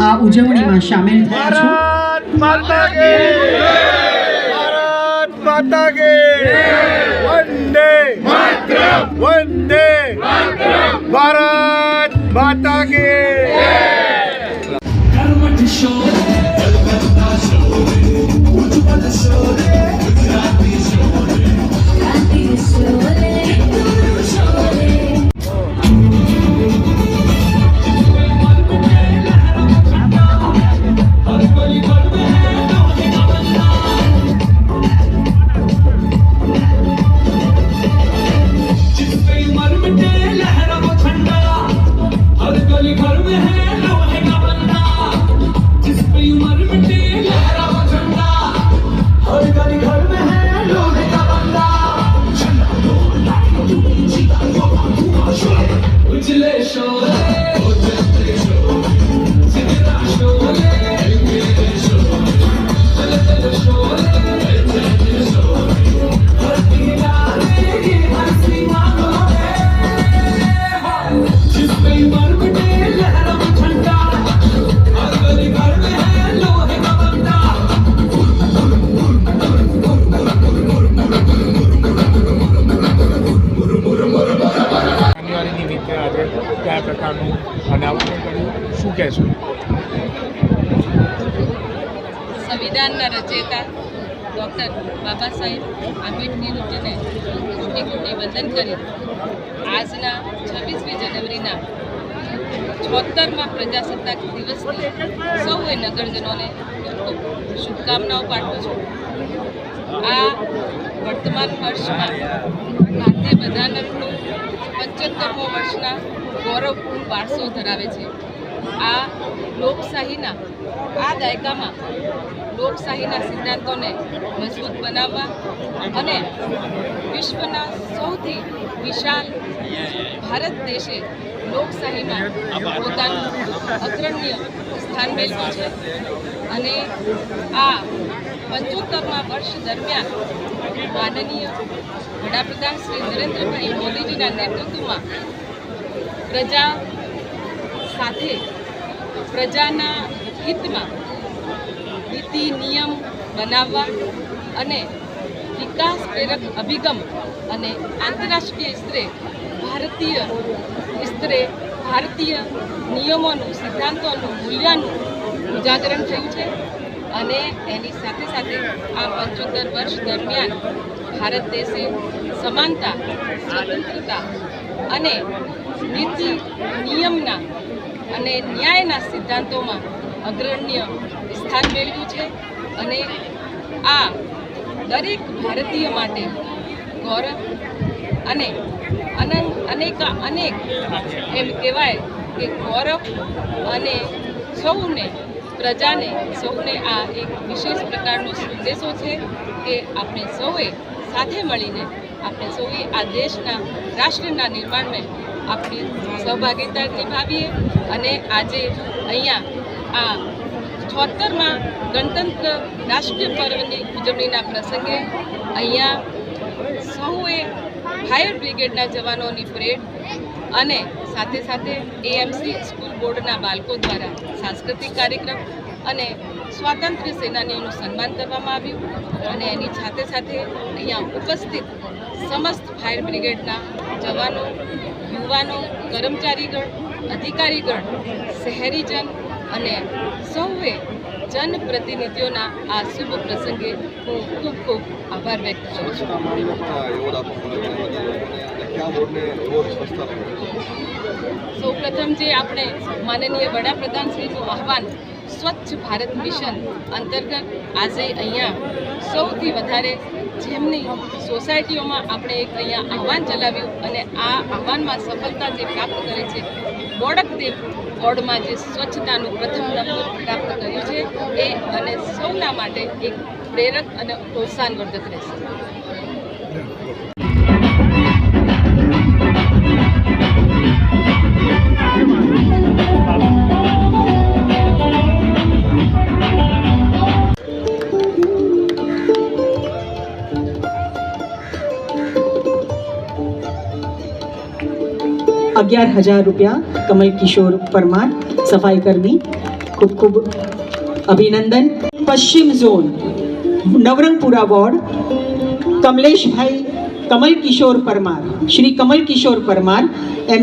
આ ઉજવણીમાં સામેલ થયા છો. વંદે ભારત માતા કે કર્મ કિશોર શું કહેશો સંવિધાનના રચયિતા ડૉક્ટર બાબા સાહેબ આંબેડકરને કોટી કોટી વંદન કરી આજના છવ્વીસમી જાન્યુઆરીના છોતરમાં પ્રજાસત્તાક દિવસની સૌએ નગરજનોને શુભકામનાઓ પાઠવું છું. આ વર્તમાન વર્ષમાં ભારતીય બંધારણનો પંચોતેરમો વર્ષના ગૌરવપૂર્ણ વારસો ધરાવે છે. આ લોકશાહીના, આ દાયકામાં લોકશાહીના સિદ્ધાંતોને મજબૂત બનાવવા અને વિશ્વના સૌથી વિશાળ ભારત દેશે લોકશાહીમાં પોતાનું અગ્રણ્ય સ્થાન મેળવ્યું છે. અને આ પંચોતેરમાં વર્ષ દરમિયાન માનનીય વડાપ્રધાન શ્રી નરેન્દ્રભાઈ મોદીજીના નેતૃત્વમાં પ્રજા સાથે પ્રજાના હિતમાં નીતિ, નિયમ બનાવવા અને વિકાસ પ્રેરક અભિગમ અને આંતરરાષ્ટ્રીય સ્તરે, ભારતીય સ્તરે, ભારતીય નિયમોનું, સિદ્ધાંતોનું, મૂલ્યનું ઉજાગરણ થયું છે અને એની સાથે સાથે આ પંચોતેર વર્ષ દરમિયાન ભારત દેશે સમાનતા, સ્વતંત્રતા અને નીતિ, નિયમના અને ન્યાયના સિદ્ધાંતોમાં અગ્રણ્ય સ્થાન મેળવ્યું છે અને આ દરેક ભારતીય માટે ગૌરવ અને અનંત અનેકા અનેક એમ કહેવાય કે ગૌરવ અને સૌને, પ્રજાને સૌને આ એક વિશેષ પ્રકારનો સંદેશો છે કે આપણે સૌએ સાથે મળીને, આપણે સૌએ આ દેશના રાષ્ટ્રના નિર્માણમાં આપણી સહભાગીતા નિભાવીએ અને આજે અહીંયા આ છોતેરમાં ગણતંત્ર રાષ્ટ્રીય પર્વની ઉજવણીના પ્રસંગે અહીંયા સૌએ ફાયર બ્રિગેડના જવાનોની પરેડ અને સાથે સાથે એએમસી સ્કૂલ બોર્ડના બાળકો દ્વારા સાંસ્કૃતિક કાર્યક્રમ અને સ્વાતંત્ર્ય સેનાનીઓનું સન્માન કરવામાં આવ્યું અને એની સાથે સાથે અહીંયા ઉપસ્થિત સમસ્ત ફાયર બ્રિગેડના જવાનો યુવાનો કર્મચારીગણ અધિકારીગણ શહેરીજન અને સૌએ જનપ્રતિનિધિઓના આ શુભ પ્રસંગે હું ખૂબ ખૂબ આભાર વ્યક્ત કરું છું. સૌ સૌપ્રથમ જે આપણે માનનીય વડાપ્રધાન શ્રીનું આહવાન સ્વચ્છ ભારત મિશન અંતર્ગત આજે અહીંયા સૌથી વધારે જેમની સોસાયટીઓમાં આપણે એક અહીંયા આહવાન ચલાવ્યું અને આ આહવાનમાં સફળતા જે પ્રાપ્ત કરે છે બોડકદેવ બોર્ડમાં જે સ્વચ્છતાનું પ્રથમ નંબર પ્રાપ્ત કર્યું છે, એ અને સૌના માટે એક પ્રેરક અને પ્રોત્સાહનવર્ધક રહેશે. અગિયાર હજાર રૂપિયા કમલ કિશોર પરમાર સફાઈ કર્મી ખૂબ ખૂબ અભિનંદન પશ્ચિમ ઝોન નવરંગપુરા વોર્ડ કમલેશભાઈ કમલ કિશોર પરમાર શ્રી કમલ કિશોર પરમાર એમ